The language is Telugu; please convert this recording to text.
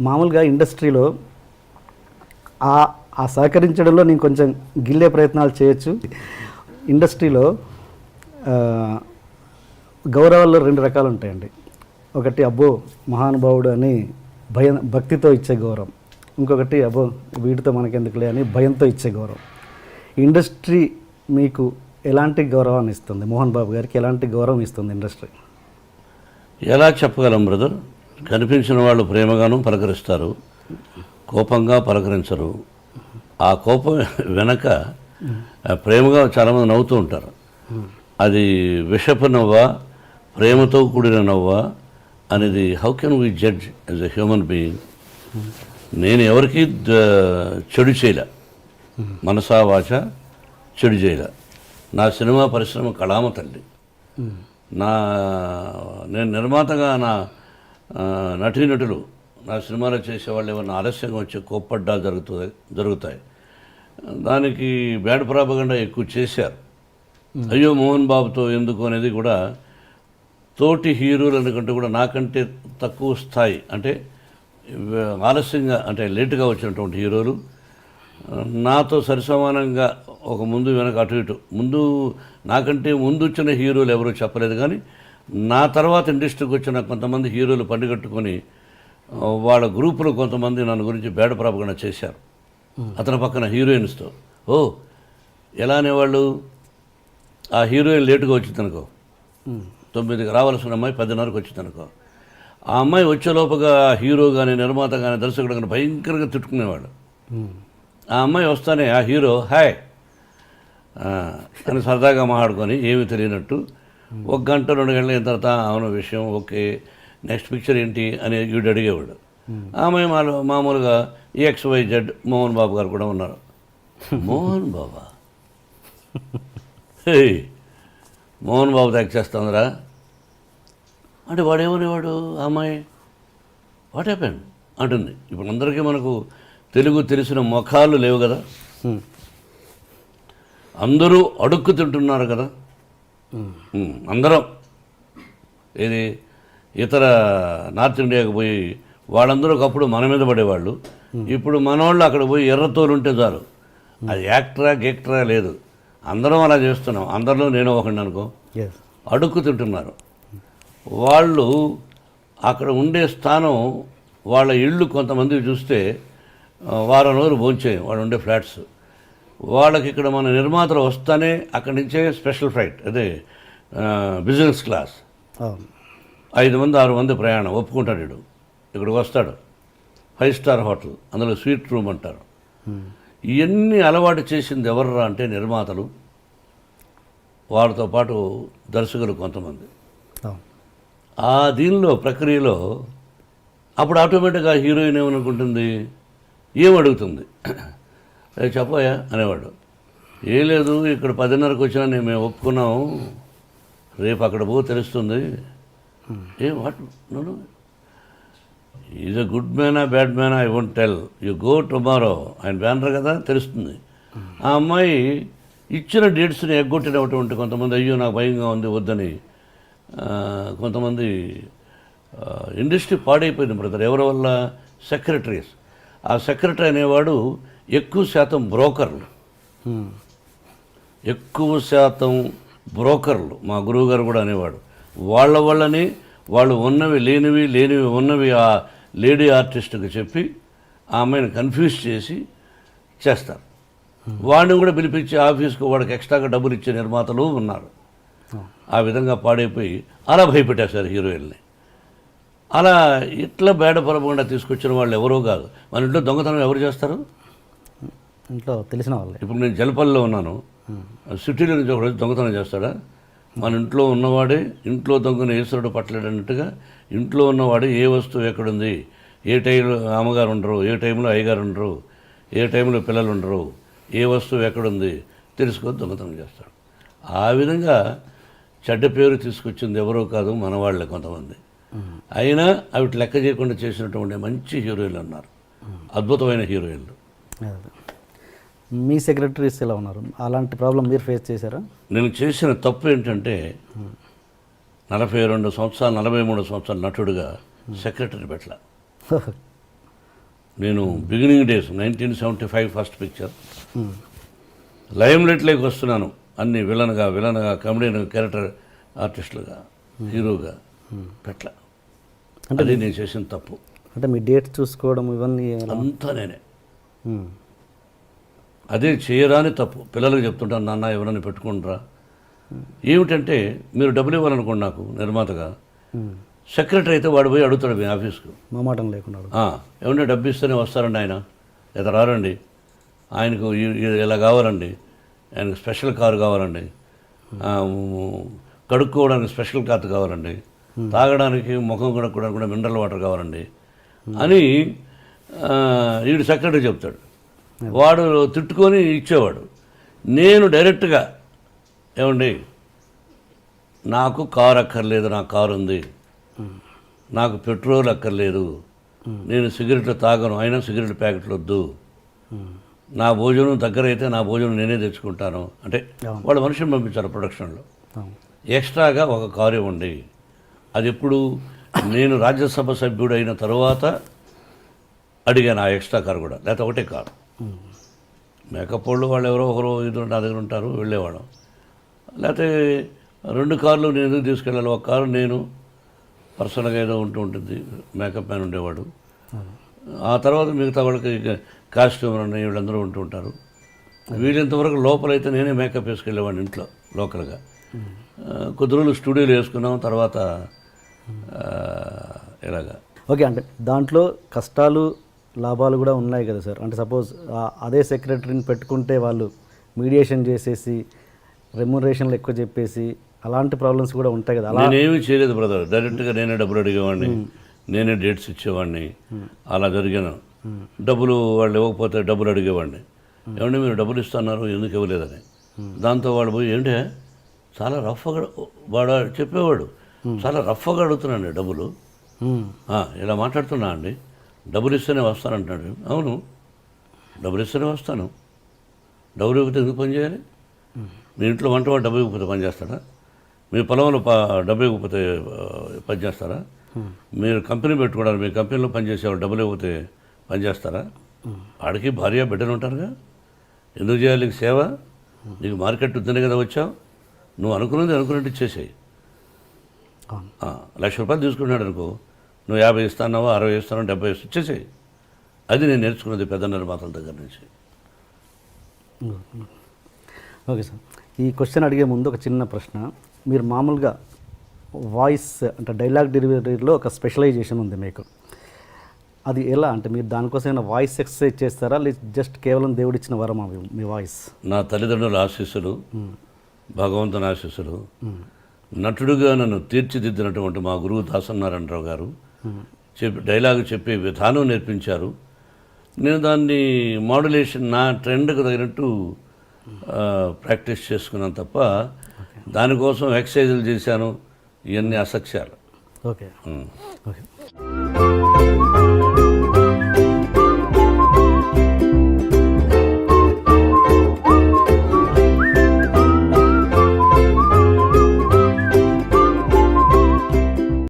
మామూలుగా ఇండస్ట్రీలో ఆ ఆ సహకరించడంలో నేను కొంచెం గిల్లే ప్రయత్నాలు చేయొచ్చు. ఇండస్ట్రీలో గౌరవాల్లో రెండు రకాలు ఉంటాయండి. ఒకటి అబ్బో మహానుభావుడు అని భయం భక్తితో ఇచ్చే గౌరవం. ఇంకొకటి అబ్బో వీటితో మనకెందుకులే అని భయంతో ఇచ్చే గౌరవం. ఇండస్ట్రీ మీకు ఎలాంటి గౌరవాన్ని ఇస్తుంది? మోహన్ బాబు గారికి ఎలాంటి గౌరవం ఇస్తుంది ఇండస్ట్రీ? ఎలా చెప్పగలం బ్రదర్? కనిపించిన వాళ్ళు ప్రేమగాను పలకరిస్తారు. కోపంగా పలకరించరు. ఆ కోపం వెనక ప్రేమగా చాలామంది నవ్వుతూ ఉంటారు. అది విషపు నవ్వా ప్రేమతో కూడిన నవ్వా అనేది how can we judge as a human being నేను ఎవరికి చెడు చేయలే. మనసా వాచ చెడు చేయలే. నా సినిమా పరిశ్రమ కళామ తల్లి నా నేను నిర్మాతగా నా నటీనటులు. నా సినిమాలో చేసేవాళ్ళు ఏమన్నా ఆలస్యంగా వచ్చి కోప్పడ్డా జరుగుతుంది జరుగుతాయి. దానికి బ్యాడ్ ప్రాపగండా ఎక్కువ చేశారు. అయ్యో మోహన్ బాబుతో ఎందుకు అనేది కూడా తోటి హీరోలను కంటే కూడా నాకంటే తక్కువ స్థాయి అంటే ఆలస్యంగా అంటే లేటుగా వచ్చినటువంటి హీరోలు నాతో సరిసమానంగా ఒక ముందు వెనక అటు ఇటు ముందు నాకంటే ముందు వచ్చిన హీరోలు ఎవరూ చెప్పలేదు కానీ నా తర్వాత ఇండస్ట్రీకి వచ్చిన కొంతమంది హీరోలు పండుగట్టుకొని వాళ్ళ గ్రూపులో కొంతమంది నన్ను గురించి బేడ ప్రాపగణ చేశారు. అతని పక్కన హీరోయిన్స్తో ఓ ఎలా అనేవాళ్ళు? ఆ హీరోయిన్ లేటుగా వచ్చింది అనుకో తొమ్మిదికి రావాల్సిన అమ్మాయి పదిన్నరకు వచ్చింది అనుకో ఆ అమ్మాయి వచ్చేలోపుగా హీరో కానీ నిర్మాత కానీ దర్శకుడు కానీ భయంకరంగా తిట్టుకునేవాడు ఆ అమ్మాయి వస్తానే ఆ హీరో హాయ్. అని సరదాగా మాట్లాడుకొని ఏమీ తెలియనట్టు ఒక గంట రెండు గంటల అయిన తర్వాత అవును విషయం ఓకే నెక్స్ట్ పిక్చర్ ఏంటి? అని వీడు అడిగేవాడు. ఆ అమ్మాయి మాలో మామూలుగా X Y Z Mohan Babu garu కూడా ఉన్నారు. మోహన్ బాబా? మోహన్ బాబు యాక్ట్ చేస్తుందిరా. అంటే వాడేమనేవాడు అమ్మాయి? వాట్ హ్యాపెన్ అంటుంది. ఇప్పుడు అందరికీ మనకు తెలుగు తెలిసిన ముఖాలు లేవు కదా. అందరూ అడుక్కు తింటున్నారు కదా. అందరం. ఇది ఇతర నార్త్ ఇండియాకి పోయి వాళ్ళందరూ ఒకప్పుడు మన మీద పడేవాళ్ళు. ఇప్పుడు మనోళ్ళు అక్కడ పోయి ఎర్రతోలు ఉంటే చాలు. అది యాక్టరా గెక్టరా లేదు. అందరం అలా చేస్తున్నాం. అందరిలో నేను ఒకడిని అనుకో. అడుక్కు తింటున్నారు. వాళ్ళు అక్కడ ఉండే స్థానం వాళ్ళ ఇళ్ళు కొంతమంది చూస్తే వారం రోజులు భోంచేయం. వాళ్ళు ఉండే ఫ్లాట్స్. వాళ్ళకి ఇక్కడ మన నిర్మాతలు వస్తానే అక్కడి నుంచే స్పెషల్ ఫ్లైట్ అదే బిజినెస్ క్లాస్. ఐదు మంది ఆరు మంది ప్రయాణం ఒప్పుకుంటాడు వీడు. ఇక్కడికి వస్తాడు. ఫైవ్ స్టార్ హోటల్ అందులో స్వీట్ రూమ్ అంటారు. ఇవన్నీ అలవాటు చేసింది ఎవర్రా అంటే నిర్మాతలు. వారితో పాటు దర్శకులు కొంతమంది. ఆ దీనిలో ప్రక్రియలో అప్పుడు ఆటోమేటిక్గా హీరోయిన్ ఏమనుకుంటుంది? ఏం అడుగుతుంది "ఏ, చెప్పయా అనేవాడు. ఏం లేదు ఇక్కడ పదిన్నరకు వచ్చినా నేను మేము ఒప్పుకున్నాం. రేపు అక్కడ పో తెలుస్తుంది. ఏ వాట్ నన్ను ఈజ్ అ గుడ్ మ్యానా bad మ్యానా I won't tell you go tomorrow ఆయన బ్యానర్ కదా తెలుస్తుంది. ఆ అమ్మాయి ఇచ్చిన డేట్స్ని ఎగ్గొట్టినటువంటి కొంతమంది అయ్యో నాకు భయంగా ఉంది వద్దని. కొంతమంది ఇండస్ట్రీ పాడైపోయింది బ్రదర్. ఎవరి వల్ల? సెక్రటరీస్. ఆ సెక్రటరీ అనేవాడు ఎక్కువ శాతం బ్రోకర్లు. ఎక్కువ శాతం బ్రోకర్లు. మా గురువుగారు కూడా అనేవాడు. వాళ్ళ వల్లనే వాళ్ళు ఉన్నవి లేనివి లేనివి ఉన్నవి ఆ లేడీ ఆర్టిస్ట్కి చెప్పి ఆమెను కన్ఫ్యూజ్ చేసి చేస్తారు. వాడిని కూడా పిలిపించి ఆఫీస్కు వాడికి ఎక్స్ట్రాగా డబ్బులు ఇచ్చే నిర్మాతలు ఉన్నారు. ఆ విధంగా పాడైపోయి అలా భయపెట్టేశారు హీరోయిన్ని. అలా ఇట్లా బేడపడకుండా తీసుకొచ్చిన వాళ్ళు ఎవరో కాదు. మన ఇంట్లో దొంగతనం ఎవరు చేస్తారు? ఇంట్లో తెలిసిన వాళ్ళే. ఇప్పుడు నేను జలపల్లిలో ఉన్నాను. సిటీలో నుంచి వచ్చి దొంగతనం చేస్తాడా? మన ఇంట్లో ఉన్నవాడే ఇంట్లో దొంగను ఈశ్వరుడు పట్టలేడన్నట్టుగా ఇంట్లో ఉన్నవాడు ఏ వస్తువు ఎక్కడుంది? ఏ టైంలో అమ్మగారు ఉండరు ఏ టైంలో అయ్యగారు ఉండరు ఏ టైంలో పిల్లలు ఉండరు ఏ వస్తువు ఎక్కడుంది? తెలుసుకొని దొంగతనం చేస్తాడు. ఆ విధంగా చెడ్డ పేరు తీసుకొచ్చింది ఎవరో కాదు మన వాళ్ళే కొంతమంది. అయినా అవి లెక్క చేయకుండా చేసినటువంటి మంచి హీరోయిన్లు ఉన్నారు. అద్భుతమైన హీరోయిన్లు. మీ సెక్రటరీస్ ఎలా ఉన్నారు? అలాంటి ప్రాబ్లం మీరు ఫేస్ చేశారా? నేను చేసిన తప్పు ఏంటంటే నలభై రెండు సంవత్సరాలు నలభై మూడు సంవత్సరాల నటుడుగా సెక్రటరీ పెట్టల. నేను beginning days nineteen seventy five first picture. Lime లైట్లోకి వస్తున్నాను అన్ని విలన్గా విలన్గా కమెడియన్ క్యారెక్టర్ ఆర్టిస్టులుగా హీరోగా పెట్ల అది నేను చేసిన తప్పు. అంటే మీ డేట్స్ చూసుకోవడం ఇవన్నీ? అంతా నేనే. అదే చేయరాని తప్పు. పిల్లలకు చెప్తుంటాను నాన్న ఎవరైనా పెట్టుకుంటారా? ఏమిటంటే మీరు డబ్బులు ఇవ్వాలనుకోండి నాకు నిర్మాతగా. సెక్రటరీ అయితే వాడు పోయి అడుగుతాడు మీ ఆఫీస్కు. మొహమాటం లేకుండా "ఆ, ఏమన్నా డబ్బు ఇస్తేనే వస్తారండి ఆయన. లేదా రారండి. ఆయనకు ఇలా కావాలండి. ఆయనకు స్పెషల్ కారు కావాలండి. కడుక్కోవడానికి స్పెషల్ కాత్ కావాలండి. తాగడానికి ముఖం కడుక్కోవడానికి కూడా మినరల్ వాటర్ కావాలండి. అని వీడు సెక్రటరీ చెప్తాడు. వాడు తిట్టుకొని ఇచ్చేవాడు. నేను డైరెక్ట్గా ఏమండి నాకు కారు అక్కర్లేదు నా కారు ఉంది. నాకు పెట్రోల్ అక్కర్లేదు. నేను సిగరెట్లు తాగను అయినా సిగరెట్ ప్యాకెట్లు వద్దు. నా భోజనం దగ్గర అయితే నా భోజనం నేనే తెచ్చుకుంటాను. అంటే వాళ్ళు మనుషులు పంపించారు ప్రొడక్షన్లో. ఎక్స్ట్రాగా ఒక కారు ఇవ్వండి. అది ఎప్పుడు నేను రాజ్యసభ సభ్యుడు అయిన తర్వాత అడిగాను ఆ ఎక్స్ట్రా కారు కూడా. లేకపోతే ఒకటే కారు. మేకపోళ్ళు వాళ్ళు ఎవరో ఒకరు ఇద్దరు నా దగ్గర ఉంటారు వెళ్ళేవాళ్ళం. లేకపోతే రెండు కార్లు నేను ఎందుకు తీసుకెళ్ళాలి? ఒక కారు నేను పర్సనల్గా ఏదో ఉంటూ ఉంటుంది మేకప్ మ్యాన్ ఉండేవాడు. ఆ తర్వాత మిగతా వాళ్ళకి కాస్ట్యూమర్ ఉన్నాయి వీళ్ళందరూ ఉంటూ ఉంటారు. వీళ్ళంతవరకు లోపలైతే నేనే మేకప్ వేసుకెళ్ళేవాడిని ఇంట్లో లోకల్గా. కొద్ది రోజులు స్టూడియోలో వేసుకున్నాం తర్వాత ఇలాగా. ఓకే అంటే దాంట్లో కష్టాలు లాభాలు కూడా ఉన్నాయి కదా సార్. అంటే సపోజ్ అదే సెక్రటరీని పెట్టుకుంటే వాళ్ళు మీడియేషన్ చేసేసి రెమ్యునరేషన్లు ఎక్కువ చెప్పేసి అలాంటి ప్రాబ్లమ్స్ కూడా ఉంటాయి కదా. అలా నేనేమీ చేయలేదు బ్రదర్. డైరెక్ట్గా నేనే డబ్బులు అడిగేవాడిని. నేనే డేట్స్ ఇచ్చేవాడిని. అలా జరిగాను. డబ్బులు వాళ్ళు ఇవ్వకపోతే డబ్బులు అడిగేవాడిని. ఏమంటే మీరు డబ్బులు ఇస్తున్నారు ఎందుకు ఇవ్వలేదని? దాంతో వాడు పోయి ఏంటే? చాలా రఫ్గా వాడు చెప్పేవాడు. చాలా రఫ్గా అడుగుతున్నాండి డబ్బులు. ఉమ్, "ఆ, ఇలా మాట్లాడుతున్నా అండి? డబ్బులు ఇస్తేనే వస్తానంటున్నాడు అవును డబ్బులు ఇస్తేనే వస్తాను. డబ్బులు ఇవ్వకపోతే ఎందుకు పని చేయాలి? మీ ఇంట్లో వంట వాడు డబ్బు ఇవ్వకపోతే పని చేస్తాడా? మీ పొలంలో ప డబ్బు ఇవ్వకపోతే పని చేస్తారా? మీరు కంపెనీ పెట్టుకున్నారు మీ కంపెనీలో పనిచేసేవాళ్ళు డబ్బులు ఇవ్వకపోతే పని చేస్తారా? వాడికి భార్య బిడ్డలు ఉంటారుగా. ఎందుకు చేయాలి నీకు సేవ? నీకు మార్కెట్ ఉందనే కదా వచ్చావు. నువ్వు అనుకున్నది అనుకున్నట్టు ఇచ్చేసేయి లక్ష రూపాయలు తీసుకున్నాడు అనుకో నువ్వు యాభై ఇస్తానో అరవై ఇస్తానో డెబ్బై ఇస్తా ఇచ్చేసేయి అది నేను నేర్చుకున్నది పెద్ద నిర్మాతల దగ్గర నుంచి. Okay sir. ఈ క్వశ్చన్ అడిగే ముందు ఒక చిన్న ప్రశ్న. మీరు మామూలుగా వాయిస్ అంటే డైలాగ్ డెలివరీలో ఒక స్పెషలైజేషన్ ఉంది మీకు. అది ఎలా? అంటే మీరు దానికోసం ఏమైనా వాయిస్ ఎక్సర్సైజ్ చేస్తారా? లేదు జస్ట్ కేవలం దేవుడిచ్చిన వరం అవి మీ వాయిస్ నా తల్లిదండ్రుల ఆశీస్సులు భగవంతుని ఆశీస్సులు నటుడుగా నన్ను తీర్చిదిద్దినటువంటి మా గురువు దాసనారాయణరావు గారు చెప్పి డైలాగ్ చెప్పే విధానం నేర్పించారు. నేను దాన్ని మాడ్యులేషన్ నా ట్రెండ్కి తగినట్టు ప్రాక్టీస్ చేసుకున్నాను తప్ప దానికోసం ఎక్సర్సైజులు చేశాను. ఇవన్నీ అసత్యాలు. ఓకే. ఓకే.